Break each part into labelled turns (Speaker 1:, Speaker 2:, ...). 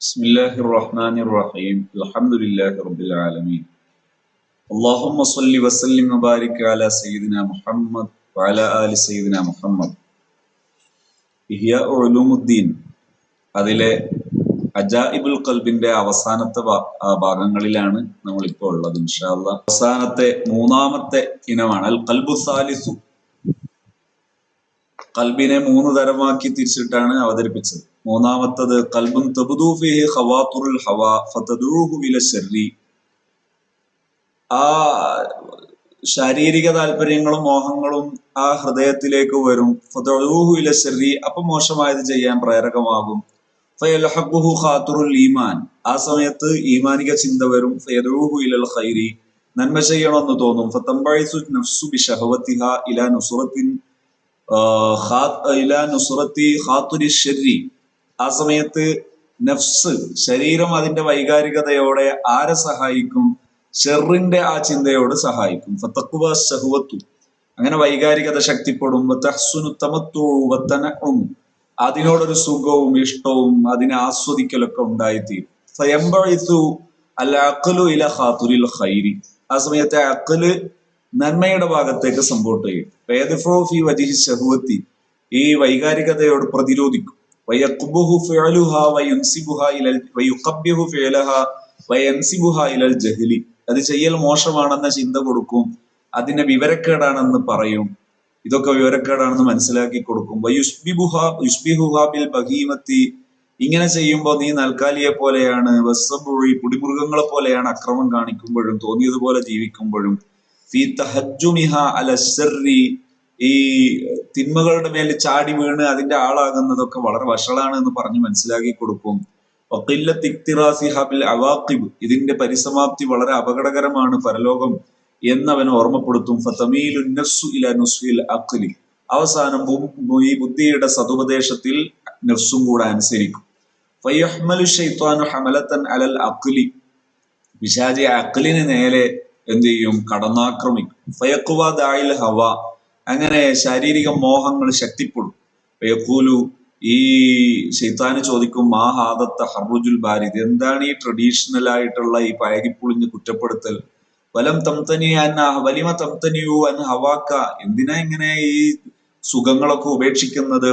Speaker 1: بسم الله الرحمن الرحيم الحمد لله رب العالمين اللهم صل وسلم وبارك على سيدنا محمد وعلى آل سيدنا محمد ഇഹ്യാ ഉലൂമുദ്ദീൻ അതിലെ അജായിബുൽ കൽബിന്റെ അവസാനത്തെ ഭാ- ആ ഭാഗങ്ങളിലാണ് നമ്മൾ ഇപ്പോൾ ഉള്ളത് ഇൻഷാല്ല അവസാനത്തെ മൂന്നാമത്തെ ഇനമാണ് അൽ കൽബു സാലിസു കൽബിനെ മൂന്ന് തരമാക്കി തിരിച്ചിട്ടാണ് അവതരിപ്പിച്ചത് മൂന്നാമത്തത് കൽബുൻ തബുദൂഫിഹി ഹവാത്തുറുൽ ഹവാ ഫതദൂഹു ഇല ശർരി. ആ ശാരീരിക താല്പര്യങ്ങളും മോഹങ്ങളും ആ ഹൃദയത്തിലേക്ക് വരും. ഫതദൂഹു ഇല ശർരി അപ്പൊ മോശമായത് ചെയ്യാൻ പ്രേരകമാകും. ഫയൽഹബുഹു ഖാത്തുറുൽ ഈമാൻ ആ സമയത്ത് ഈമാനിക ചിന്ത വരും. ഫയദൂഹു ഇലൽ ഖൈരി നന്മ ചെയ്യണമെന്ന് തോന്നും. ഫതംബൈസു നഫ്സു ബിശഹവതിഹ ഇലാ നുസ്റത്തിൻ ഇലാ നുസ്റത്തി ഖാത്തുരി ശർരി ആ സമയത്ത് നഫ്സ് ശരീരം അതിന്റെ വൈകാരികതയോടെ ആരെ സഹായിക്കും? ഷെറിന്റെ ആ ചിന്തയോട് സഹായിക്കും. ഫത്തക്കുവ സഹുവത്തു അങ്ങനെ വൈകാരികത ശക്തിപ്പെടും. വത്തഹ്സുനു തമത്തു വതനഉം. അതിനോടൊരു സുഖവും ഇഷ്ടവും അതിനെ ആസ്വദിക്കലൊക്കെ ഉണ്ടായിത്തീരും. ഖൈരി. ആ സമയത്തെ അക്കൽ നന്മയുടെ ഭാഗത്തേക്ക് സമ്പോർട്ട് ചെയ്യും ഈ വൈകാരികതയോട് പ്രതിരോധിക്കും. ഇലൽ ഇലൽ ജഹലി. അത് ചെയ്യൽ മോശമാണെന്ന ചിന്ത കൊടുക്കും. അതിനെ വിവരക്കേടാണെന്ന് പറയും. ഇതൊക്കെ വിവരക്കേടാണെന്ന് മനസ്സിലാക്കി കൊടുക്കും. ബിൽ ബഹീമത്തി. ഇങ്ങനെ ചെയ്യുമ്പോൾ നീ നൽകാലിയെ പോലെയാണ് വസ്സബുഴി കുടിമൃഗങ്ങളെ പോലെയാണ് അക്രമം കാണിക്കുമ്പോഴും തോന്നിയതുപോലെ ജീവിക്കുമ്പോഴും. ഫീ ഈ തിന്മകളുടെ മേൽ ചാടി വീണ് അതിന്റെ ആളാകുന്നതൊക്കെ വളരെ വഷളാണ് എന്ന് പറഞ്ഞ് മനസ്സിലാക്കി കൊടുക്കും. അവാഖിബ്. ഇതിന്റെ പരിസമാപ്തി വളരെ അപകടകരമാണ് പരലോകം എന്നവൻ ഓർമ്മപ്പെടുത്തും. അഖ്ലി. അവസാനം ഈ ബുദ്ധിയുടെ സതുപദേശത്തിൽ നഫ്സും കൂടെ അനുസരിക്കും. അലൽ അഖ്ലി. പിശാചി അഖ്ലിന് നേരെ എന്ത് ചെയ്യും? കടന്നാക്രമിക്കും. ഫയക്കുവ ദായിൽ ഹവ. അങ്ങനെ ശാരീരിക മോഹങ്ങൾ ശക്തിപ്പെടും. യഖൂലു ഈ ശൈത്താന് ചോദിക്കും മാ ഹാദത്ത ബാരി? ബാരിദ് എന്താണ് ഈ ട്രഡീഷണൽ ആയിട്ടുള്ള ഈ പഴകിപ്പൊളിഞ്ഞ് കുറ്റപ്പെടുത്തൽ? വലം തംതനി അന്ന വലിമ തംതനിയു അൻ ഹവാക്ക? എന്തിനാ ഇങ്ങനെ ഈ സുഖങ്ങളൊക്കെ ഉപേക്ഷിക്കുന്നത്?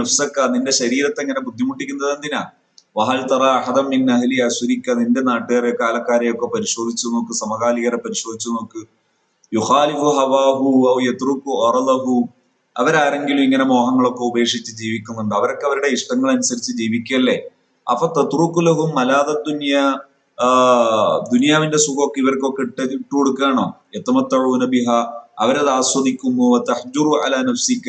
Speaker 1: നഫ്സക്ക? നിന്റെ ശരീരത്തെ ഇങ്ങനെ ബുദ്ധിമുട്ടിക്കുന്നത് എന്തിനാ? വഹൽ തറ അഹദം മിൻ അഹലി അസുരിക്ക? നിന്റെ നാട്ടുകാരെ കാലക്കാരെയൊക്കെ പരിശോധിച്ചു നോക്ക് സമകാലികരെ പരിശോധിച്ചു നോക്ക്. യുഹാലിഫു ഹവാഹു യത്രുക്കു ഒറലഹു അവരാരെങ്കിലും ഇങ്ങനെ മോഹങ്ങളൊക്കെ ഉപേക്ഷിച്ച് ജീവിക്കുന്നുണ്ട്? അവരൊക്കെ അവരുടെ ഇഷ്ടങ്ങൾ അനുസരിച്ച് ജീവിക്കല്ലേ അപ്പൊ തത്രുക്കുലഹും മലാദ ദുനിയ ദുനിയാവിന്റെ സുഖമൊക്കെ ഇവർക്കൊക്കെ ഇട്ട് ഇട്ടു കൊടുക്കുകയാണോ? എത്തമത്തഴൂന ബിഹ അവരത് ആസ്വദിക്കുന്നു. തഹ്ജുറു അല നഫ്സിക്ക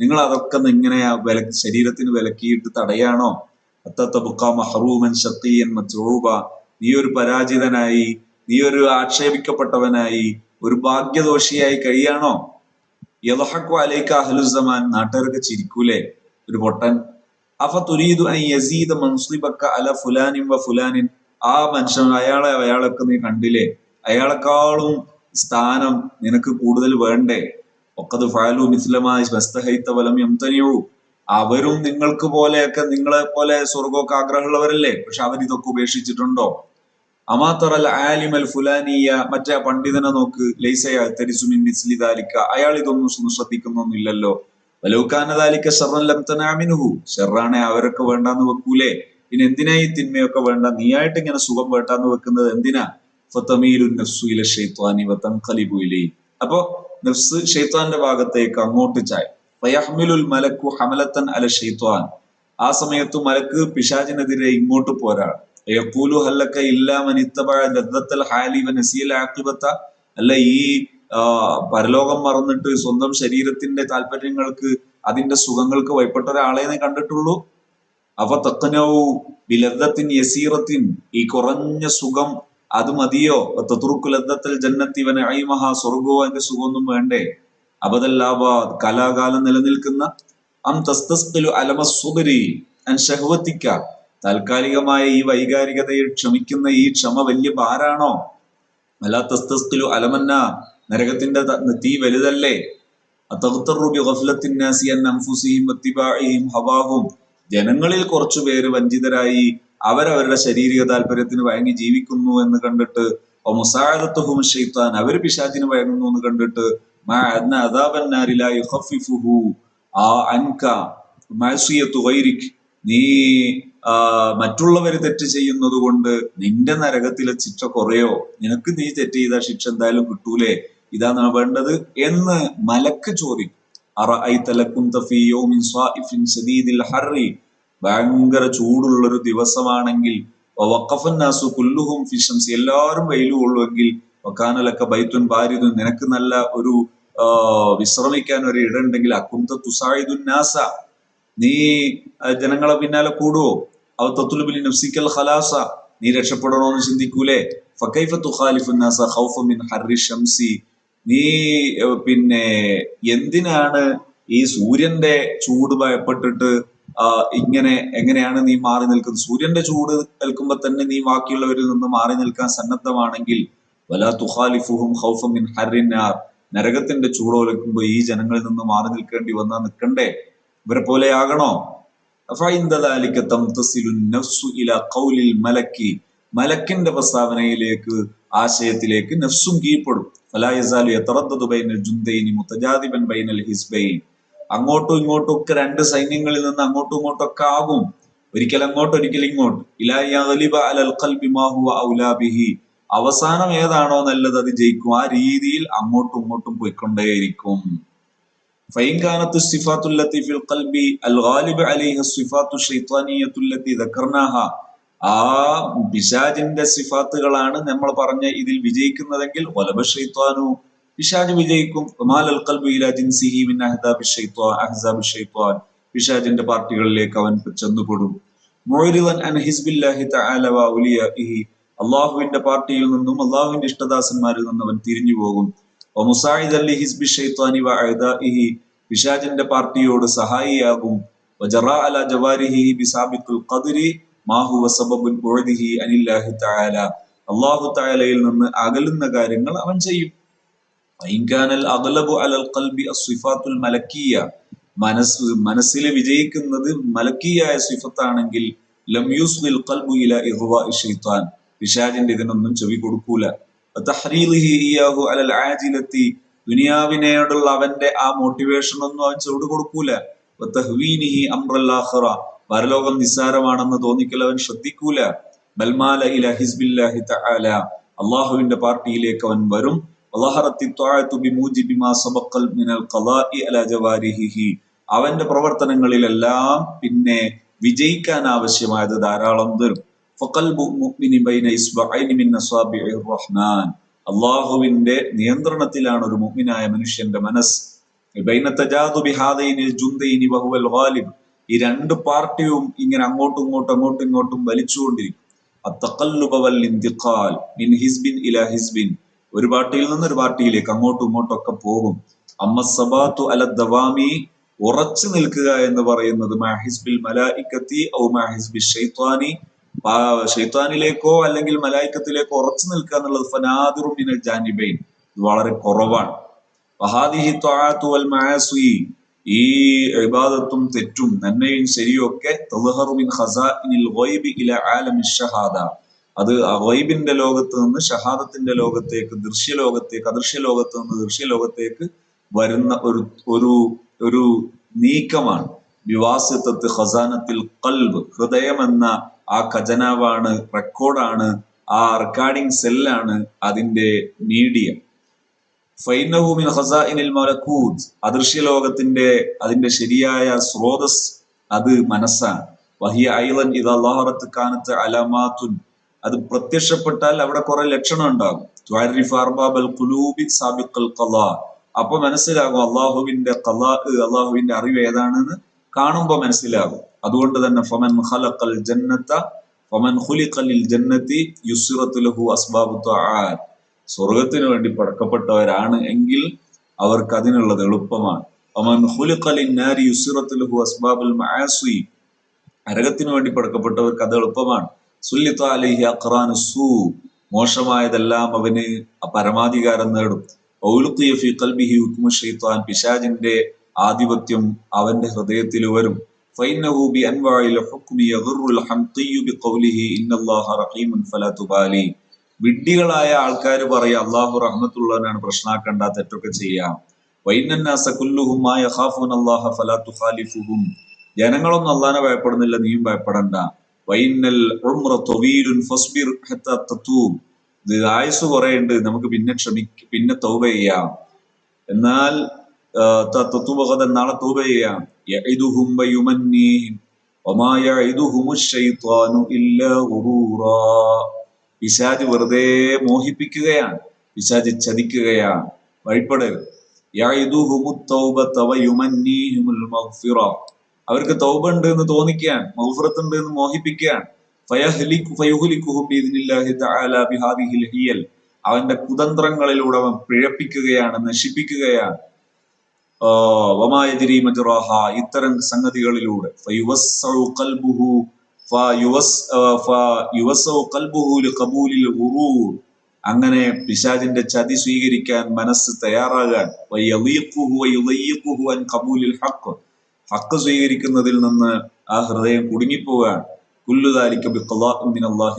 Speaker 1: നിങ്ങൾ അതൊക്കെ ഇങ്ങനെ വില ശരീരത്തിന് വിലക്കിയിട്ട് തടയാണോ? അത്തത്തബുക്ക മഹറൂമൻ ഷത്തിയൻ മത്രൂബ നീ ഒരു പരാജിതനായി നീ ഒരു ആക്ഷേപിക്കപ്പെട്ടവനായി ഒരു ഭാഗ്യദോഷിയായി കഴിയാണോ? യലഹക്കു അലൈക്ക അഹ്ലുസമാൻ നാട്ടുകാർക്ക് ചിരിക്കൂലേ? ഒരു പൊട്ടൻ. അഫ തുരീദു അൻ യസീദ അല ഫുലാനിൻ വ ഫുലാനിൻ. ആ മനുഷ്യൻ അയാളെ അയാളൊക്കെ നീ കണ്ടില്ലേ? അയാളെക്കാളും സ്ഥാനം നിനക്ക് കൂടുതൽ വേണ്ടേ? ഒക്കത് ഫാലു മിസ്ലമായി മസ്തഹൈത്ത വലം യംതനിയു അവരും നിങ്ങൾക്ക് പോലെയൊക്കെ നിങ്ങളെ പോലെ സ്വർഗമൊക്കെ ആഗ്രഹമുള്ളവരല്ലേ? പക്ഷെ അവരിതൊക്കെ ഉപേക്ഷിച്ചിട്ടുണ്ടോ? അമാത്തറൽ ആലിമൽ ഫുലാനിയ മറ്റേ പണ്ഡിതനെ നോക്ക് ലൈസയ തെരിസുമിൻ മിസ്ലി ദാലിക്ക. അയാൾ ഇതൊന്നും ശ്ര- ശ്രദ്ധിക്കുന്നൊന്നുമില്ലല്ലോ. വലൗക്കാനദാലിക്ക ഷർറൻ ലം തനാമിനുഹു. ഷെറാണെ അവരൊക്കെ വേണ്ടാന്ന് വെക്കൂലേ. പിന്നെ എന്തിനാ ഈ തിന്മയൊക്കെ വേണ്ട? നീയായിട്ട് ഇങ്ങനെ സുഖം വേണ്ടാന്ന് വെക്കുന്നത് എന്തിനാ? അപ്പൊ നഫ്സു ഷെയ്ത്താന്റെ ഭാഗത്തേക്ക് അങ്ങോട്ട് ചായ. ഫയഹ്മിലുൽ മലക്കു ഹമലത്തൻ അല ഷെയ്ത്വാൻ ആ സമയത്ത് മലക്ക് പിശാചിനെതിരെ ഇങ്ങോട്ട് പോരാണ് യഖൂലു ഹല്ലക ഇല്ലാ അല്ല ഈ പരലോകം മറന്നിട്ട് സ്വന്തം ശരീരത്തിന്റെ താല്പര്യങ്ങൾക്ക് അതിന്റെ സുഖങ്ങൾക്ക് വൈപ്പെട്ട ഒരാളെ നീ കണ്ടിട്ടുള്ളൂ? അവ തക്കനവും വിലദ്ധത്തിൻ യസീറത്തിൻ ഈ കുറഞ്ഞ സുഖം അത് മതിയോ? തത്തുറുക്കു ലദ്ദത്തൽ ജന്നത്തി ഐമഹ സ്വർഗവും അതിന്റെ സുഖമൊന്നും വേണ്ടേ? അബദല്ലാബ കലാകാലം നിലനിൽക്കുന്ന അം തസ്തസ്കിലു അലമസുബരി അൻ ഷഹ്വത്തിക്ക താൽക്കാലികമായ ഈ വൈകാരികതയിൽ ക്ഷമിക്കുന്ന ഈ ക്ഷമ വലിയ ഭാരാണോ? അലാത്തസ്തസ്തിലു അലമന്ന നരകത്തിന്റെ ത- വലുതല്ലേ? ഹവാഹും. ജനങ്ങളിൽ കുറച്ചു പേര് വഞ്ചിതരായി അവരവരുടെ ശാരീരിക താല്പര്യത്തിന് വഴങ്ങി ജീവിക്കുന്നു എന്ന് കണ്ടിട്ട് മുസാദത്തുഹും ഷെയ്ത്താൻ അവർ പിശാചിന് വഴങ്ങുന്നു എന്ന് കണ്ടിട്ട് ആ നീ മറ്റുള്ളവർ തെറ്റ് ചെയ്യുന്നത് കൊണ്ട് നിന്റെ നരകത്തിലെ ശിക്ഷ കുറയോ? നിനക്ക് നീ തെറ്റ് ചെയ്ത ശിക്ഷ എന്തായാലും കിട്ടൂലേ? ഇതാണ് വേണ്ടത്? എന്ന് മലക്ക് ചോദിക്കും ഭയങ്കര ചൂടുള്ളൊരു ദിവസമാണെങ്കിൽ എല്ലാവരും വെയിൽ കൊള്ളുമെങ്കിൽ വക്കാനലക്ക ബൈത്തുൻ ഭാര്യതു നിനക്ക് നല്ല ഒരു വിശ്രമിക്കാൻ ഒരു ഇടമുണ്ടെങ്കിൽ അക്കുന്ത തുസായിദുന്നാസ നീ ജനങ്ങളെ പിന്നാലെ കൂടുവോ? അവ തത്തുലുബിലി നഫ്സിക്കൽ ഖലാസ നീ രക്ഷപ്പെടണോന്ന് ചിന്തിക്കൂലേ? ഫകൈഫ തുഖാലിഫു നാസ ഖൗഫ മിൻ ഹർരി ഷംസി. നീ പിന്നെ എന്തിനാണ് ഈ സൂര്യന്റെ ചൂട് ഭയപ്പെട്ടിട്ട് ഇങ്ങനെ എങ്ങനെയാണ് നീ മാറി നിൽക്കുന്നത്? സൂര്യന്റെ ചൂട് നിൽക്കുമ്പോ തന്നെ നീ ബാക്കിയുള്ളവരിൽ നിന്ന് മാറി നിൽക്കാൻ സന്നദ്ധമാണെങ്കിൽ വലാ തുഖാലിഫുഹും ഖൗഫ മിൻ ഹർരിൻ നാർ. നരകത്തിന്റെ ചൂടോലക്കുമ്പോൾ ഈ ജനങ്ങളിൽ നിന്ന് മാറി നിൽക്കേണ്ടി വന്നാൽ നിൽക്കണ്ടേ? ഇവരെ പോലെ ആകണോ? فعند ذلك تمتصل النفس إلى قول الملك മലക്കിന്റെ പ്രസ്താവനയിലേക്ക് ആശയത്തിലേക്ക് നഫ്സും കീഴ്പ്പെടും فلا يزال يتردد بين الجندين متجاذبا بين الحزبين അങ്ങോട്ടും ഇങ്ങോട്ടും ഒക്കെ രണ്ട് സൈന്യങ്ങളിൽ നിന്ന് അങ്ങോട്ടും ഇങ്ങോട്ടും ഒക്കെ ആകും ഒരിക്കൽ അങ്ങോട്ട് ഒരിക്കൽ ഇങ്ങോട്ട് ഇലാ യഗ്ലിബ അലൽ ഖൽബി മാ ഹുവ ഔലാ ബിഹി അവസാനം ഏതാണോ നല്ലത് അത് ജയിക്കും ആ രീതിയിൽ അങ്ങോട്ടും ഇങ്ങോട്ടും പോയിക്കൊണ്ടേയിരിക്കും فإن كانت الصفات التي في القلب الغالب عليها الصفات الشيطانية التي ذكرناها ആ പിശാജിന്റെ സിഫാത്തുകളാണ് നമ്മൾ പറഞ്ഞ ഇതിൽ വിജയിക്കുന്നതെങ്കിൽ വലബ ഷൈത്വാനു പിശാജ് വിജയിക്കും മാലൽ ഖൽബു ഇലാ ജിൻസിഹി മിൻ അഹ്ദാബി ഷൈത്വാൻ അഹ്സാബി ഷൈത്വാൻ പിശാജിന്റെ പാർട്ടികളിലേക്ക് അവൻ ചെന്നുപെടും മുഅരിദൻ അൻ ഹിസ്ബില്ലാഹി തആല വ ഔലിയാഇഹി അള്ളാഹുവിന്റെ പാർട്ടിയിൽ നിന്നും അള്ളാഹുവിന്റെ ഇഷ്ടദാസന്മാരിൽ നിന്നും അവൻ തിരിഞ്ഞു പോകും പിശാജിന്റെ പാർട്ടിയോട് സഹായിയാകും. വജറ അല ജവാരിഹി സബബുൽ തആല അല്ലാഹു തആലയിൽ നിന്ന് അകലുന്ന കാര്യങ്ങൾ അവൻ ചെയ്യും. മനസ്സിൽ അഗ്ലബു അലൽ ഖൽബി വിജയിക്കുന്നത് മലക്കിയായ സിഫത്താണെങ്കിൽ ലം യൂസ്ലിൽ ഖൽബു ഇല ഇഹ്വാ ഇതിനൊന്നും ചെവി കൊടുക്കൂല. അലൽ ദുനിയാവിനോടുള്ള അവന്റെ ആ മോട്ടിവേഷൻ ഒന്നും അവൻ ചുവട് കൊടുക്കൂല. അംറല്ലാഹറ. പരലോകം നിസ്സാരമാണെന്ന് തോന്നിക്കൽ അവൻ ശ്രദ്ധിക്കൂല. ബൽമാല ഇല ഹിസ്ബില്ലാഹി തആല. അള്ളാഹുവിന്റെ പാർട്ടിയിലേക്ക് അവൻ വരും. അവന്റെ പ്രവർത്തനങ്ങളിലെല്ലാം പിന്നെ വിജയിക്കാൻ ആവശ്യമായത് ധാരാളം തരും അള്ളാഹുവിന്റെ നിയന്ത്രണത്തിലാണ് ഒരു മുഹ്മിനായ മനുഷ്യന്റെ മനസ്സ്. ഈ രണ്ട് പാർട്ടിയും ഇങ്ങനെ അങ്ങോട്ടും ഇങ്ങോട്ടും അങ്ങോട്ടും ഇങ്ങോട്ടും വലിച്ചുകൊണ്ടിരിക്കും. ഒരു പാർട്ടിയിൽ നിന്ന് ഒരു പാർട്ടിയിലേക്ക് അങ്ങോട്ടും ഇങ്ങോട്ടും ഒക്കെ പോകും. അമ്മ സബാത്തു അല ദവാമി ഉറച്ചു നിൽക്കുക എന്ന് പറയുന്നത് മാഹിസ്ബിൽ മലാഇക്കത്തി ഔ മാഹിസ്ബിൽ ഷെയ്ത്വാനി ഷൈത്വാനിലേക്കോ അല്ലെങ്കിൽ മലായിക്കത്തിലേക്കോ ഉറച്ചു നിൽക്കുക എന്നുള്ളത് ഫനാദുറു മിനൽ ജാനിബൈൻ. ഇത് വളരെ കുറവാണ്. വഹാദിഹി ത്വാഅത്തു വൽ മഅസി. ഈ ഇബാദത്തും തെറ്റും നന്മയും ശരിയും ഒക്കെ മിൻ ഖസാഇനിൽ ഗൈബി ഇല ആലമി ഷഹാദ. അത് ഗൈബിന്റെ ലോകത്ത് നിന്ന് ഷഹാദത്തിന്റെ ലോകത്തേക്ക് ദൃശ്യലോകത്തേക്ക് അദൃശ്യ ലോകത്ത് നിന്ന് ദൃശ്യ ലോകത്തേക്ക് വരുന്ന ഒരു ഒരു ഒരു നീക്കമാണ്. വിവാസിത്വത്ത് ഖസാനത്തിൽ കൽബ് ഹൃദയം എന്ന ആ ഖജനാവാണ് റെക്കോർഡാണ് ആ റെക്കോർഡിംഗ് സെല്ലാണ് അതിന്റെ മീഡിയം. ഫൈനഹു മിൻ ഖസാഇനിൽ മലക്കൂത്ത് അദൃശ്യ ലോകത്തിന്റെ അതിന്റെ ശരിയായ സ്രോതസ് അത് മനസ്സാണ്. വഹിയ ഐലൻ ഇത് അള്ളാഹറത്ത് കാനത്ത് അലമാത്തുൻ. അത് പ്രത്യക്ഷപ്പെട്ടാൽ അവിടെ കുറെ ലക്ഷണം ഉണ്ടാകും. അപ്പൊ മനസ്സിലാകും അള്ളാഹുവിന്റെ കലാ അള്ളാഹുവിന്റെ അറിവ് ഏതാണെന്ന് കാണുമ്പോൾ മനസ്സിലാകും. അതുകൊണ്ട് തന്നെ ഫമൻ ഖലഖൽ ജന്നത്ത ഫമൻ ഖുലിഖലിൽ ജന്നത്തി യുസ്റത്തു ലഹു അസ്ബാബു ത്വആത്ത് സ്വർഗത്തിന് വേണ്ടി പടക്കപ്പെട്ടവരാണ് എങ്കിൽ അവർക്ക് അതിനുള്ളത് എളുപ്പമാണ്. ഫമൻ ഖുലിഖലിൻ നാരി യുസ്റത്തു ലഹു അസ്ബാബുൽ മആസി. നരകത്തിന് വേണ്ടി പടക്കപ്പെട്ടവർക്ക് അത് എളുപ്പമാണ്. സുല്ലിത്ത അലൈഹി അഖ്റാനു സൂ. മോശമായതെല്ലാം അവന് പരമാധികാരം നേടും. ഔലുഖിയ ഫി ഖൽബിഹി ഹുക്മു ഷൈത്താൻ പിശാജിന്റെ ആധിപത്യം അവന്റെ ഹൃദയത്തിൽ വരും فإنه بأنواع الحكم يغر الحمقي بقوله إن الله رحيم فلا تبالي വിഡ്ഢികളായ ആൾക്കാർ പറയാ അള്ളാഹു റഹ്മത്തുള്ളവനാണ് പ്രശ്നാക്കണ്ട തെറ്റൊക്കെ ചെയ്യാം വൈനന്നാസ കുല്ലുഹും മാ യഖാഫൂന അല്ലാഹ ഫലാ തുഖാലിഫുഹും ജനങ്ങളൊന്നും അള്ളാനെ ഭയപ്പെടുന്നില്ല നീയും ഭയപ്പെടണ്ട വൈനൽ ഉംറ ത്വവീലുൻ ഫസ്ബിർ ഹത്താ തതൂബ് ഇത് ആയുസ് കുറെ ഉണ്ട് നമുക്ക് പിന്നെ ക്ഷമിക്ക പിന്നെ തൗബ ചെയ്യാം എന്നാൽ തത്തുബകഥ നാളെ തൂബ ചെയ്യാം യഇദുഹും വയുമന്നീഹിം. വമാ യഇദുഹുമു ശൈത്വാനു ഇല്ലാ ഗുറൂറാ പിശാജ് വെറുതെ മോഹിപ്പിക്കുകയാണ്. പിശാജ് ചതിക്കുകയാണ്. വഴിപ്പെടരുത്. അവർക്ക് തൗബ ഉണ്ട് എന്ന് തോന്നിക്കാൻ മൗഫറത്ത് ഉണ്ട് എന്ന് മോഹിപ്പിക്കുകയാണ് അവന്റെ കുതന്ത്രങ്ങളിലൂടെ പിഴപ്പിക്കുകയാണ് നശിപ്പിക്കുകയാണ്. വമായതിരി മജുറാഹ ഇത്തരം സംഗതികളിലൂടെ അങ്ങനെ പിശാജിന്റെ ചതി സ്വീകരിക്കാൻ മനസ്സ് തയ്യാറാകാൻ ഹക്ക് സ്വീകരിക്കുന്നതിൽ നിന്ന് ആ ഹൃദയം കുടുങ്ങിപ്പോകാൻ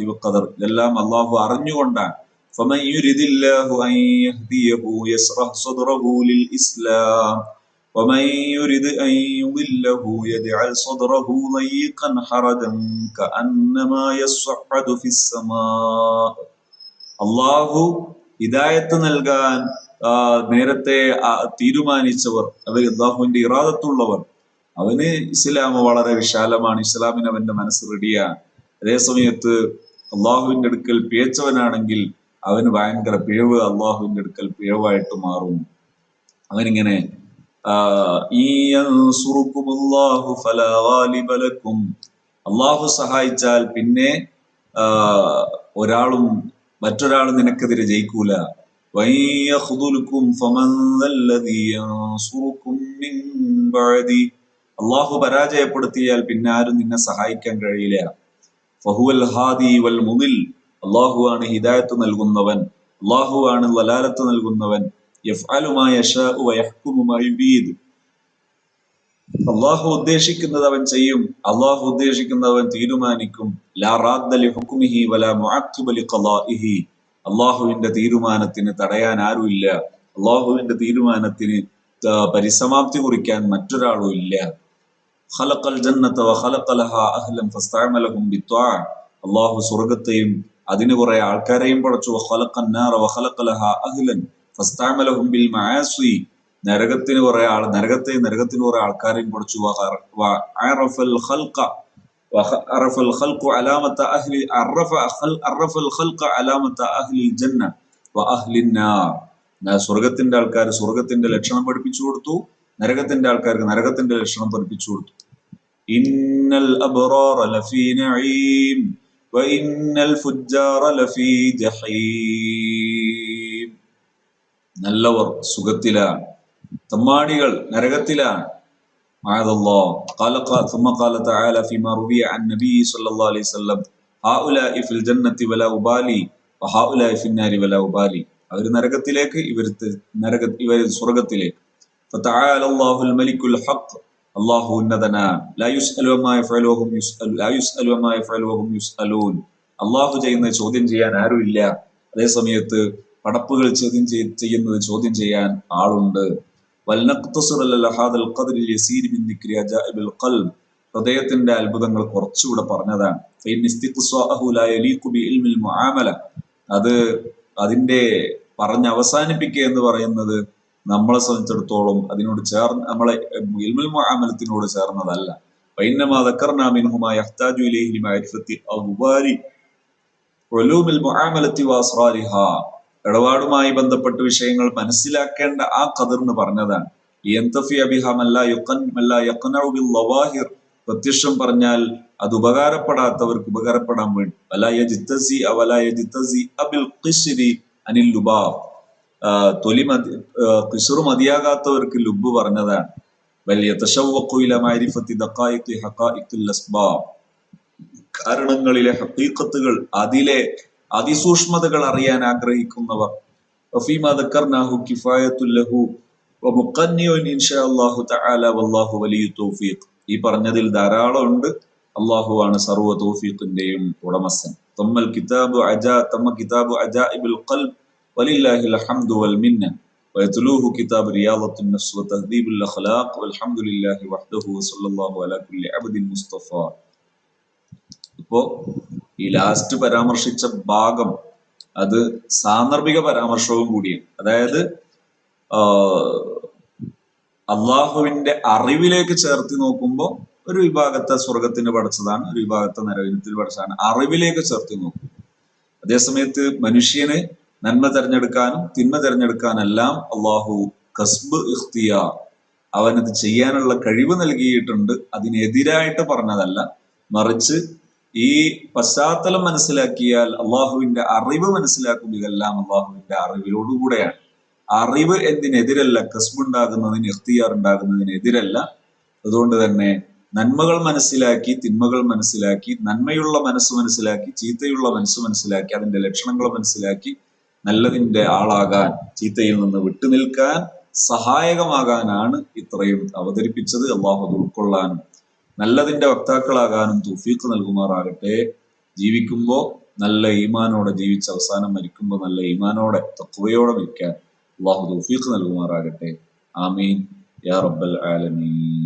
Speaker 1: വഖദർ. ഇതെല്ലാം അള്ളാഹു അറിഞ്ഞുകൊണ്ടാണ്. فمن يرد الله أن يهديه يشرح صدره للإسلام ومن يرد أن يضله يجعل صدره ضيقا حرجا كأنما يصعد في السماء അള്ളാഹു ഹിദായത്ത് നൽകാൻ ആ, നേരത്തെ ആ, തീരുമാനിച്ചവർ അവർ അള്ളാഹുവിന്റെ ഇറാദത്തുള്ളവർ അവന് ഇസ്ലാം വളരെ വിശാലമാണ് ഇസ്ലാമിന് അവന്റെ മനസ്സ് റെഡിയാണ് അതേ സമയത്ത് അള്ളാഹുവിന്റെ അടുക്കൽ പിഴച്ചവനാണെങ്കിൽ അവന് ഭയങ്കര പിഴവ് അള്ളാഹുവിന്റെ അടുക്കൽ പിഴവായിട്ട് മാറും അവനിങ്ങനെ. അള്ളാഹു സഹായിച്ചാൽ പിന്നെ ഒരാളും മറ്റൊരാളും നിനക്കെതിരെ ജയിക്കൂല. അള്ളാഹു പരാജയപ്പെടുത്തിയാൽ പിന്നെ ആരും നിന്നെ സഹായിക്കാൻ കഴിയില്ല ഫഹുവൽ ഹാദി വൽ മുദിൽ അള്ളാഹു ആണ് ഹിദായത്ത് നൽകുന്നവൻ അള്ളാഹു ആണ് ലലാലത്ത് നൽകുന്നവൻ അള്ളാഹു ഉദ്ദേശിക്കുന്നത് അവൻ ചെയ്യും അള്ളാഹു ഉദ്ദേശിക്കുന്നത് അവൻ തീരുമാനിക്കും. അള്ളാഹുവിന്റെ തീരുമാനത്തിന് തടയാൻ ആരുമില്ല. അള്ളാഹുവിന്റെ തീരുമാനത്തിന് പരിസമാപ്തി കുറിക്കാൻ മറ്റൊരാളും ഇല്ല. അള്ളാഹു സ്വർഗത്തെയും അതിന് കുറെ ആൾക്കാരെയും പടച്ചു വഖലഖൻ നാറ വഖലഖ ലഹാ അഹ്ലൻ ഫസ്തഅമലഹും ബിൽ മആസി നരകത്തിന് കുറെ ആൾ നരകത്തെയും നരകത്തിന് കുറെ ആൾക്കാരെയും പടച്ചു വഖറ- വഅറഫൽ ഖൽഖ وعرف الخلق علامة أهل عرف خل- عرف الخلق علامة أهل الجنة وأهل النار ഞാൻ സ്വർഗത്തിന്റെ ആൾക്കാർ സ്വർഗത്തിന്റെ ലക്ഷണം പഠിപ്പിച്ചു കൊടുത്തു നരകത്തിന്റെ ആൾക്കാർക്ക് നരകത്തിന്റെ ലക്ഷണം പഠിപ്പിച്ചു കൊടുത്തു ഇന്നൽ അബ്റാറ ലഫീ നഈം വഇന്നൽ ഫുജ്ജാറ ലഫീ ജഹീം നല്ലവർ സുഖത്തിലാണ് തമ്മാടികൾ നരകത്തിലാണ് معاذ الله قال قال ثم قال تعالى فيما روي عن النبي صلى الله عليه وسلم هؤلاء في الجنة ولا أبالي وهؤلاء في النار ولا أبالي അവർ നരകത്തിലേക്ക് ഇവർ ത- നരക ഇവർ സ്വർഗത്തിലേക്ക് فتعالى الله الملك الحق അള്ളാഹു ഉന്നതനാണ് അള്ളാഹു ചെയ്യുന്നത് ചോദ്യം ചെയ്യാൻ ആരുമില്ല. അതേ സമയത്ത് പടപ്പുകൾ ചോദ്യം ചെയ്യുന്നത് ചോദ്യം ചെയ്യാൻ ആളുണ്ട്. ഹൃദയത്തിന്റെ അത്ഭുതങ്ങൾ കുറച്ചുകൂടെ പറഞ്ഞതാണ്. അത് അതിന്റെ പറഞ്ഞ് അവസാനിപ്പിക്കുക എന്ന് പറയുന്നത് നമ്മളെ സംബന്ധിച്ചിടത്തോളം അതിനോട് ചേർന്ന് നമ്മളെ ഇൽമുൽ മുആമലത്തിനോട് ചേർന്നതല്ല وإنما ذكرنا منه ما يحتاج إليه لمعرفة أخبار علوم المعاملة وأسرارها ഇടപാടുമായി ബന്ധപ്പെട്ട വിഷയങ്ങൾ മനസ്സിലാക്കേണ്ട ആ ഖദറിന് പറഞ്ഞതാണ് യന്തഫി അബിഹ മല്ല യുഖൻ മല്ല യഖ്നഉ ബിൽ ലവാഹിർ പ്രത്യക്ഷം പറഞ്ഞാൽ അത് ഉപകാരപ്പെടാത്തവർക്ക് ഉപകാരപ്പെടാൻ വേണ്ടി തൊലി മതി കിസുർ മതിയാകാത്തവർക്ക് ലുബ് പറഞ്ഞതാണ്. കാരണങ്ങളിലെ ഹക്കീക്കത്തുകൾ അതിലെ അതിസൂക്ഷ്മതകൾ അറിയാൻ ആഗ്രഹിക്കുന്നവർ. ഈ പറഞ്ഞതിൽ ധാരാളം ഉണ്ട്. അള്ളാഹു ആണ് സർവ തൗഫീഖിന്റെയും ഉടമസ്ഥൻ. തമ്മൽ കിതാബ് അജാ തമ്മ കിതാബ് അജാ ഇബുൽ ഖൽബ് വലില്ലാഹിൽ ഹംദു വൽ മിന്ന ويتلوه كتاب رياضة النفس وتهذيب الأخلاق والحمد لله وحده وصلى الله على كل عبد مصطفى ഇപ്പോ ഈ ലാസ്റ്റ് പരാമർശിച്ച ഭാഗം അത് സാന്ദർഭിക പരാമർശവും കൂടിയാണ് അതായത് ആഹ് അള്ളാഹുവിന്റെ അറിവിലേക്ക് ചേർത്ത് നോക്കുമ്പോൾ ഒരു വിഭാഗത്തെ സ്വർഗത്തിന് പഠിച്ചതാണ് ഒരു വിഭാഗത്തെ നരകത്തിൽ പഠിച്ചതാണ് അറിവിലേക്ക് ചേർത്ത് നോക്കും അതേസമയത്ത് മനുഷ്യന് നന്മ തിരഞ്ഞെടുക്കാനും തിന്മ തിരഞ്ഞെടുക്കാനെല്ലാം അള്ളാഹു കസ്ബ് ഇഖ്തിയാർ. അവനത് ചെയ്യാനുള്ള കഴിവ് നൽകിയിട്ടുണ്ട്. അതിനെതിരായിട്ട് പറഞ്ഞതല്ല. മറിച്ച് ഈ പശ്ചാത്തലം മനസ്സിലാക്കിയാൽ അള്ളാഹുവിന്റെ അറിവ് മനസ്സിലാക്കും ഇതെല്ലാം അള്ളാഹുവിന്റെ അറിവിലോടുകൂടെയാണ് അറിവ് എന്തിനെതിരല്ല കസ്ബ് ഉണ്ടാകുന്നതിന് എഖ്തിയാർ ഉണ്ടാകുന്നതിനെതിരല്ല അതുകൊണ്ട് തന്നെ നന്മകൾ മനസ്സിലാക്കി തിന്മകൾ മനസ്സിലാക്കി നന്മയുള്ള മനസ്സ് മനസ്സിലാക്കി ചീത്തയുള്ള മനസ്സ് മനസ്സിലാക്കി അതിന്റെ ലക്ഷണങ്ങൾ മനസ്സിലാക്കി നല്ലതിന്റെ ആളാകാൻ ചീത്തയിൽ നിന്ന് വിട്ടുനിൽക്കാൻ സഹായകമാകാനാണ് ഇത്രയും അവതരിപ്പിച്ചത്. അള്ളാഹു അത് ഉൾക്കൊള്ളാനും നല്ലതിന്റെ വക്താക്കളാകാനും തൗഫീഖ് നൽകുമാറാകട്ടെ. ജീവിക്കുമ്പോൾ നല്ല ഈമാനോടെ ജീവിച്ച് അവസാനം മരിക്കുമ്പോൾ നല്ല ഈമാനോടെ തത്വയോടെ മരിക്കാൻ അള്ളാഹു തൗഫീഖ് നൽകുമാറാകട്ടെ. ആമീൻ. യാ റബ്ബൽ ആലമീൻ.